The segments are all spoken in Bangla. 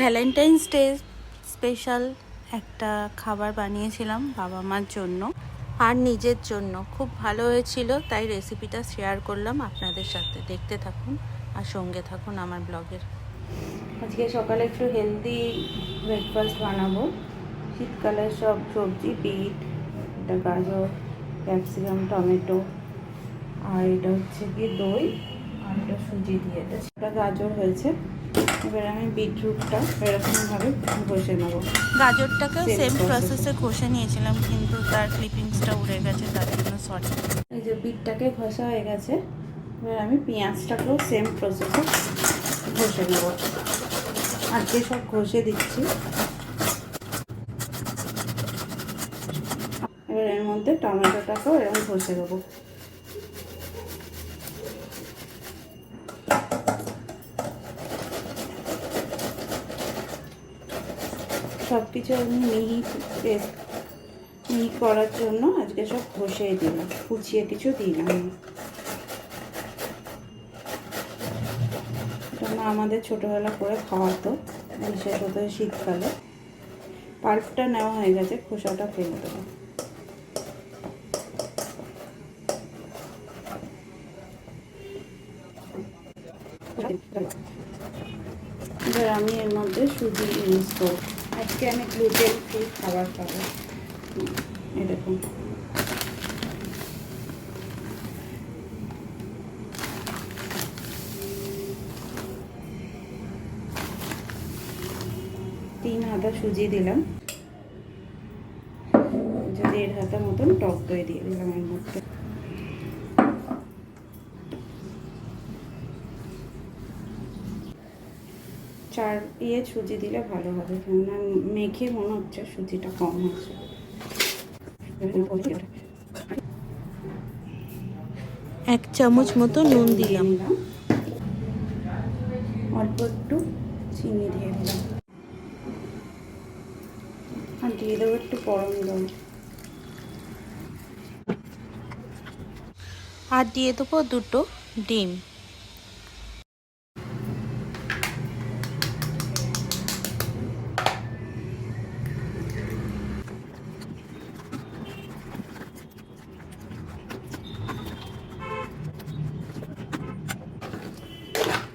ভ্যালেন্টাইন্স ডে স্পেশাল একটা খাবার বানিয়েছিলাম বাবা মার জন্য আর নিজের জন্য। খুব ভালো হয়েছিল, তাই রেসিপিটা শেয়ার করলাম আপনাদের সাথে। দেখতে থাকুন আর সঙ্গে থাকুন আমার ব্লগের। আজকে সকালে একটু হেলদি ব্রেকফাস্ট বানাবো। শীতকালে সব সবজি, বিট এটা গাজর ক্যাপসিকাম টমেটো, আর এটা হচ্ছে কি দই, আর এটা সুজি দিয়ে। এটা গাজর হয়েছে। এবার আমি বিটরুটটা এরকমভাবে ঘষে নেব। গাজরটাকেও সেম প্রসেসে ঘষে নিয়েছিলাম কিন্তু তার ক্লিপিংসটা উড়ে গেছে তার জন্য সরি এই যে বিটটাকে ঘষা হয়ে গেছে এবার আমি পেঁয়াজটাকেও সেম প্রসেসে ঘষে নেব। আজকে সব ঘষে দিচ্ছি। এবার এর মধ্যে টমেটোটাকেও এরকম ঘষে দেবো। সব কিছু আমি মিহি পেস্ট মিহি করার জন্য আজকে সব ঘষেই দিলাম, কুচিয়ে কিছু দিলাম আমাদের ছোটোবেলা করে খাওয়াতো, বিশেষ হতো শীতকালে। পাল্পটা নেওয়া হয়ে গেছে, খোসাটা ফেলে দেবো। এবার আমি এর মধ্যে সুজি ইউজ করব। আজকে আমি গ্লুটেন ফ্রি খাবার খাব। এরকম। তিন হাতা সুজি দিলাম। দেড় হাতা মতন টক দই দিয়ে দিলাম এর মধ্যে। চার ইয়ে সুজি দিলে ভালো হবে। কেননা মেখে মনে হচ্ছে সুজিটা কম হচ্ছে। এক চামচ মতো নুন দিলাম। অল্প একটু চিনি দিয়ে দিলাম। আর দিয়ে দেবো একটু গরম জল। আর দিয়ে দেবো দুটো ডিম।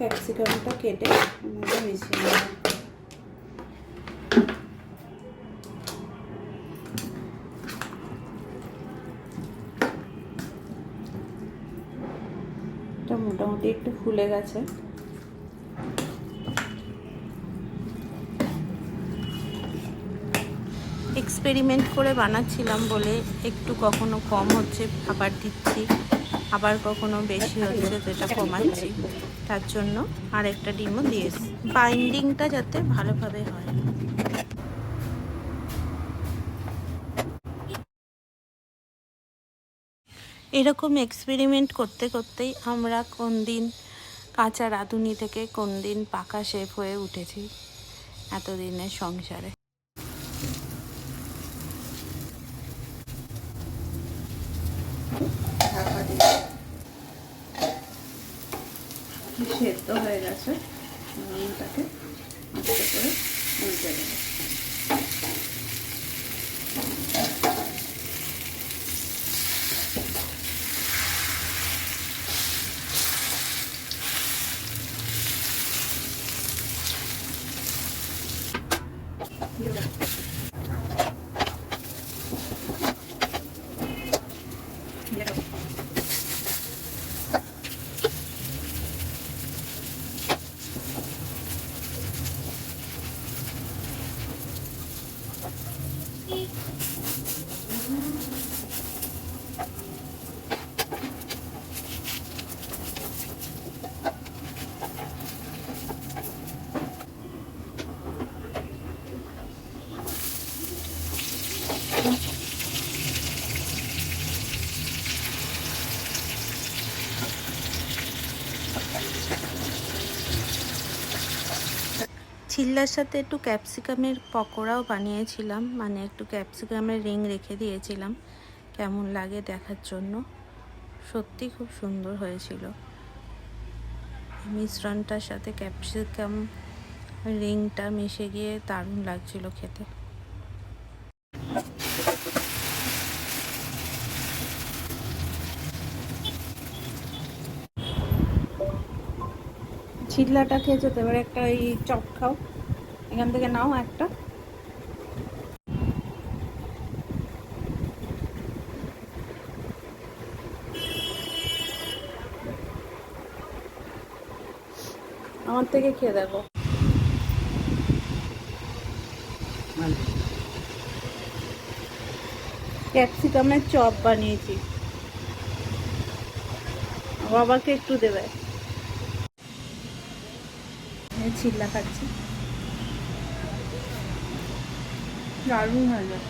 ক্যাপসিকামটা কেটে মিশিয়ে নেব। এটা মোটামুটি একটু ফুলে গেছে। এক্সপেরিমেন্ট করে বানাচ্ছিলাম বলে একটু কখনো কম হচ্ছে, আবার দিচ্ছি। আবার কখনো বেশি হচ্ছে যেটা কমাচ্ছি, তার জন্য আর একটা ডিমও দিয়েছি। বাইন্ডিংটা যাতে ভালোভাবে হয়। এরকম এক্সপেরিমেন্ট করতে করতেই আমরা কোন দিন কাঁচা রাঁধুনি থেকে কোন দিন পাকা শেফ হয়ে উঠেছি এতদিনের সংসারে। ঢাকা দিয়ে সেদ্ধ হয়ে গেছে? তাকে আস্তে করে উল্টে দেবো। চিল্লার সাথে একটু ক্যাপসিকামের পকোড়াও বানিয়েছিলাম মানে একটু ক্যাপসিকামের রিং রেখে দিয়েছিলাম। কেমন লাগে দেখার জন্য? সত্যি খুব সুন্দর হয়েছিল। মিশ্রণটার সাথে ক্যাপসিকাম রিংটা মিশে গিয়ে দারুণ লাগছিল খেতে। চিল্লাটা খেয়েছো তো এবার একটা ওই চপ খাও। এখান থেকে নাও একটা। আমার থেকে খেয়ে দেখো। ক্যাপসিকামের চপ বানিয়েছি। বাবাকে একটু দেবে। এই ছিল্লা খাচ্ছি। দারুণ যায়